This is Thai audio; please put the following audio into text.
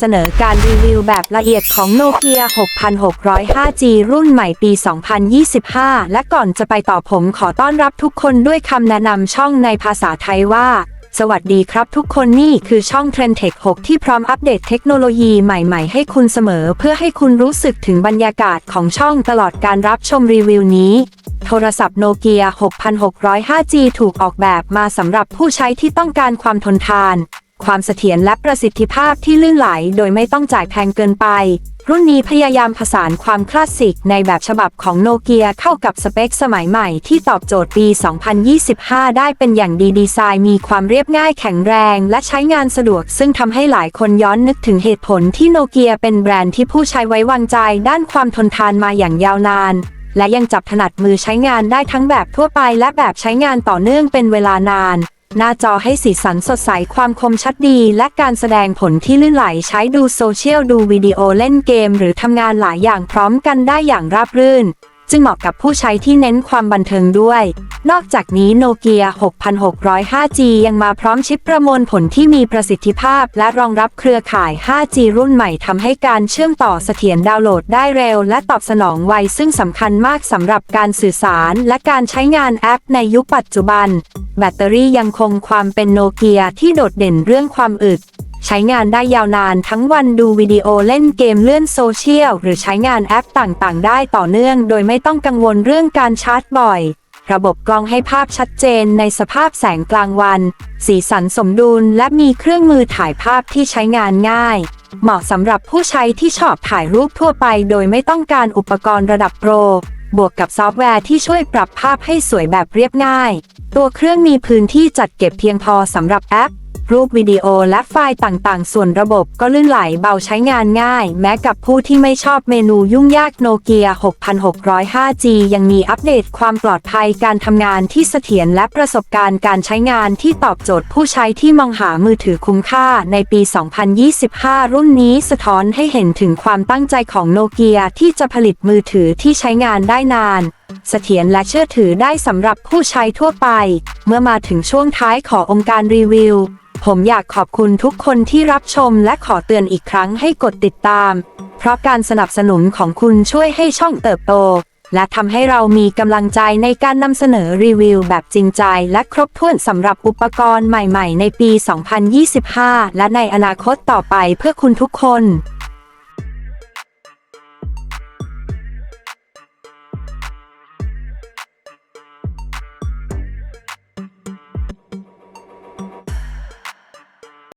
เสนอการรีวิวแบบละเอียดของโนเกีย 6605G รุ่นใหม่ปี 2025 และก่อนจะไปต่อผมขอต้อนรับทุกคนด้วยคำแนะนำช่องในภาษาไทยว่า สวัสดีครับทุกคนนี่คือช่อง Trend Tech 6 ที่พร้อมอัปเดตเทคโนโลยีใหม่ๆ ให้คุณเสมอ เพื่อให้คุณรู้สึกถึงบรรยากาศของช่องตลอดการรับชมรีวิวนี้โทรศัพท์โนเกีย 6605G ถูกออกแบบมาสำหรับผู้ใช้ที่ต้องการความทนทาน ความเสถียรและประสิทธิภาพที่ลื่นไหล โดยไม่ต้องจ่ายแพงเกินไป รุ่นนี้พยายามผสานความคลาสสิกในแบบฉบับของโนเกียเข้ากับสเปคสมัยใหม่ที่ตอบโจทย์ปี 2025 ได้เป็นอย่างดีดีไซน์มีความเรียบง่ายแข็งแรง และใช้งานสะดวก ซึ่งทำให้หลายคนย้อนนึกถึงเหตุผลที่โนเกียเป็นแบรนด์ที่ผู้ใช้ไว้วางใจ ด้านความทนทานมาอย่างยาวนานและยังจับถนัดมือใช้งานได้ทั้งแบบทั่วไปและแบบใช้งานต่อเนื่องเป็นเวลานาน หน้าจอให้สีสันสดใสความคมชัดดี และการแสดงผลที่ลื่นไหลใช้ดูโซเชียลดูวิดีโอเล่นเกม หรือทำงานหลายอย่างพร้อมกันได้อย่างราบรื่น จึงเหมาะกับผู้ใช้ที่เน้นความบันเทิงด้วย นอกจากนี้โนเกีย 6605G ยังมาพร้อมชิปประมวลผลที่มีประสิทธิภาพ และรองรับเครือข่าย 5G รุ่นใหม่ทำให้การเชื่อมต่อเสถียรดาวน์โหลดได้เร็ว และตอบสนองไวซึ่งสำคัญมากสำหรับการสื่อสาร และการใช้งานแอปในยุคปัจจุบัน แบตเตอรี่ยังคงความเป็นโนเกียที่โดดเด่นเรื่องความอึด ใช้งานได้ยาวนานทั้งวันดูวิดีโอเล่นเกมเลื่อนโซเชียล หรือใช้งานแอปต่างๆ ได้ต่อเนื่อง โดยไม่ต้องกังวลเรื่องการชาร์จบ่อย ระบบกล้องให้ภาพชัดเจนในสภาพแสงกลางวัน สีสันสมดุลและมีเครื่องมือถ่ายภาพที่ใช้งานง่าย เหมาะสำหรับผู้ใช้ที่ชอบถ่ายรูปทั่วไป โดยไม่ต้องการอุปกรณ์ระดับโปรบวกกับซอฟต์แวร์ที่ช่วยปรับภาพให้สวยแบบเรียบง่าย ตัวเครื่องมีพื้นที่จัดเก็บเพียงพอสำหรับแอป รูปวิดีโอและไฟล์ต่างๆ ส่วนระบบก็ลื่นไหลเบาใช้งานง่าย แม้กับผู้ที่ไม่ชอบเมนูยุ่งยากโนเกีย 6605G ยังมีอัปเดตความปลอดภัยการทำงานที่เสถียรและประสบการณ์การใช้งานที่ตอบโจทย์ผู้ใช้ที่มองหามือถือคุ้มค่าในปี 2025 รุ่นนี้สะท้อนให้เห็นถึงความตั้งใจของโนเกียที่จะผลิตมือถือที่ใช้งานได้นานเสถียรและเชื่อถือได้สำหรับผู้ใช้ทั่วไป เมื่อมาถึงช่วงท้ายขององค์การรีวิว ผมอยากขอบคุณทุกคนที่รับชมและขอเตือนอีกครั้งให้กดติดตาม เพราะการสนับสนุนของคุณช่วยให้ช่องเติบโต และทำให้เรามีกำลังใจในการนำเสนอรีวิวแบบจริงใจ และครบถ้วนสำหรับอุปกรณ์ใหม่ ๆ ในปี 2025 และในอนาคตต่อไปเพื่อคุณทุกคน